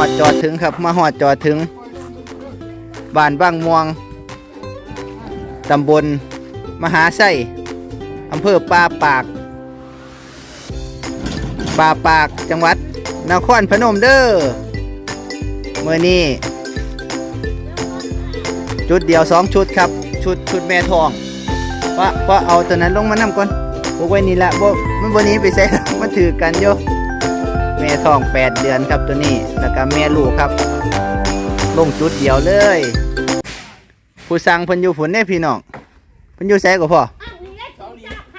อดจอดถึงครับ มาหอดจอดถึง บ้านบางม่วง ตำบล มหาไส้อำเภอปาปากปาปากจังหวัด นครพนมเด้อเมื่อนี้ ชุดเดียวสองชุดครับ ชุดชุดแม่ทองว่าว่าเอาตัวนั้นลงมานำก่อนพวกไว้นี่ละบ่มันวันนี้ไปใส่มันถือกันโย ม่ทองแปดเดือนครับตัวนี้แล้วก็แม่ลูกครับ ลงจุดเดียวเลย ผู้สั่งเพิ่นอยู่ผุนเนี่พี่น้องเพิ่นอยู่ไสก็พอ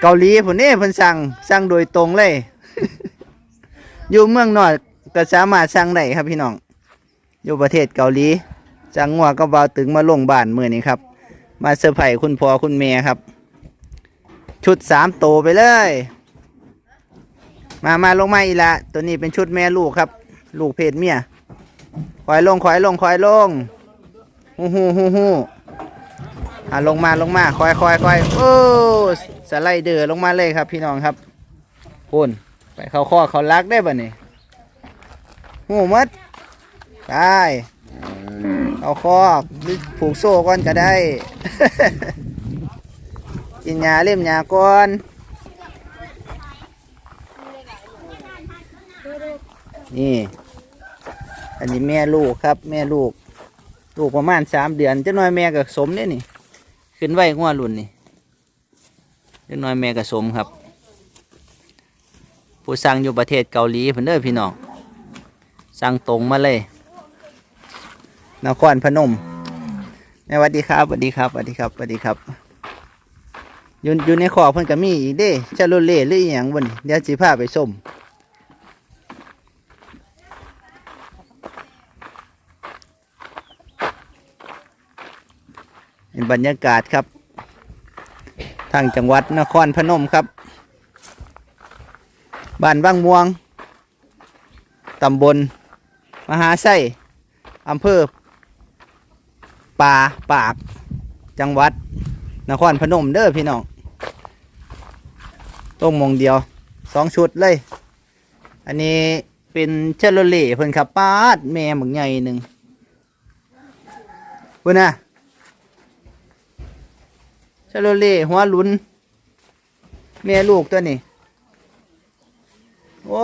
เกาหลีผุนเน่เพิ่นสั่งสั่งโดยตรงเลย อยู่เมืองนอกก็สามารถสั่งได้ครับพี่น้อง อยู่ประเทศเกาหลีจังงัวก็บาวตึงมาลงบ้านมือนี้ครับ มาเซอร์ไพรส์คุณพ่อคุณแม่ครับ ชุดสามโตไปเลย มามาลงมาอีละตัวนี้เป็นชุดแม่ลูกครับ ลูกเพศเมียคอยลงคอยลงคอยลงฮู้ฮู้ฮู้ฮู้อะลงมาลงมาคอยคอยคอยโอ้สไลเดอร์ลงมาเลยครับ พี่น้องครับพุ่นไปเข้าข้อเขารักได้บ่เนี่ยหูมัดไปเอาคอกหรือผูกโซ่ก่อนก็ได้ กินยาเล่มยาก่อน นี่ อันนี้แม่ลูกครับ แม่ลูก ลูกประมาณสามเดือนจะน้อยแม่กับสมเนี่ยนี่ ขึ้นไว้งัวรุ่นนี่จะน้อยแม่กับสมครับ ผู้สั่งอยู่ประเทศเกาหลีเพิ่อนเด้อพี่น้องสั่งตรงมาเลยนครพนมแม่หวัสดีครับสวัสดีครับสวัสดีครับสวัสดีครับอยู่อยู่ในขอเพิ่นก็มีอีกเด้ชาโลเล่หรืออีหยังบ่นี่เดี๋ยวสิพาไปส้ม บรรยากาศครับ ทางจังหวัดนครพนมครับ บ้านบางม่วง ตำบล มหาไส้อำเภอ ป่าปาก จังหวัด นครพนมเด้อพี่น้องต้มมงเดียวสองชุดเลย อันนี้เป็นเชลโลเล่เพิ่นขับปาดแม่หมึกใหญ่หนึ่งเพิ่นน่ะ ชลโลเล่หัวลุนแม่ลูกตัวนี้ โอ้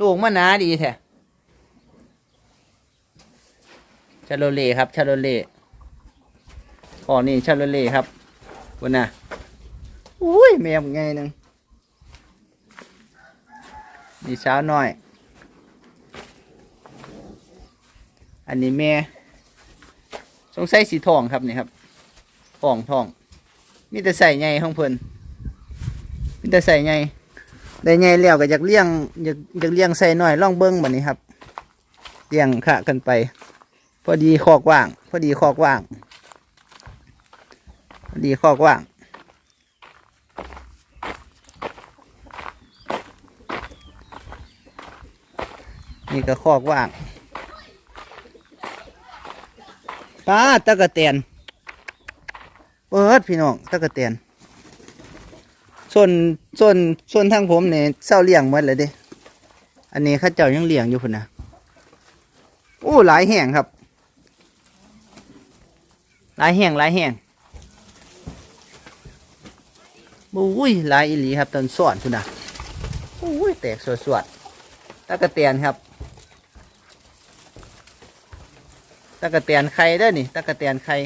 ลูกมันหนาดีแท้ชาโลเล่ครับชาโลเล่อ๋อนี่ชาโลเล่ครับวันน่ะอุ้ยแมวไงหนึ่งนี่สาวน้อย อันนี้แม่ สงสัยสีทองครับนี่ครับทองทอง มีแต่ใส่ไงของเพิ่นมีแต่ใส่ไงได้ไงแล้วก็อยากเลี้ยงอยากอยากเลี้ยงใส่น้อยล่องเบิ้งแบบนี้ครับเลี้ยงขะกันไป พอดีคอกว่าง พอดีคอกว่างพอดีคอกว่างนี่ก็คอกว่างป้าตะกะเตียน เปิดพี่น้องตะกะเตียนส่วนส่วนส่วนทางผมเนี่ยเศร้าเลี้ยงหมดเลยเด้อันนี้ข้าเจ้ายังเลี้ยงอยู่พุ่นนะโอ้หลายแห่งครับ หลายแห่งหลายแห่งบุ้ยหลายอีหลีครับตอนสอนคุณนะโอ้ยแตกสวดสวดๆตะกะเตียนครับตะกะเตียนไข่เด้อนี่ตะกะเตียนไข่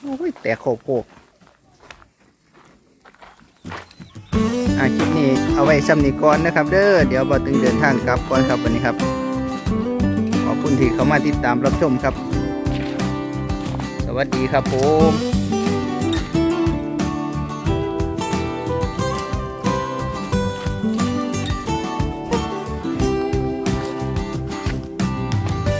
โอ้ย แตกโคกโคกอะคลิปนี้เอาไว้ซ้ำนี้ก่อนนะครับ เด้อ เดี๋ยวบอตึงเดินทางกลับก่อนครับวันนี้ครับ ขอบคุณที่เข้ามาติดตามรับชมครับ สวัสดีครับผม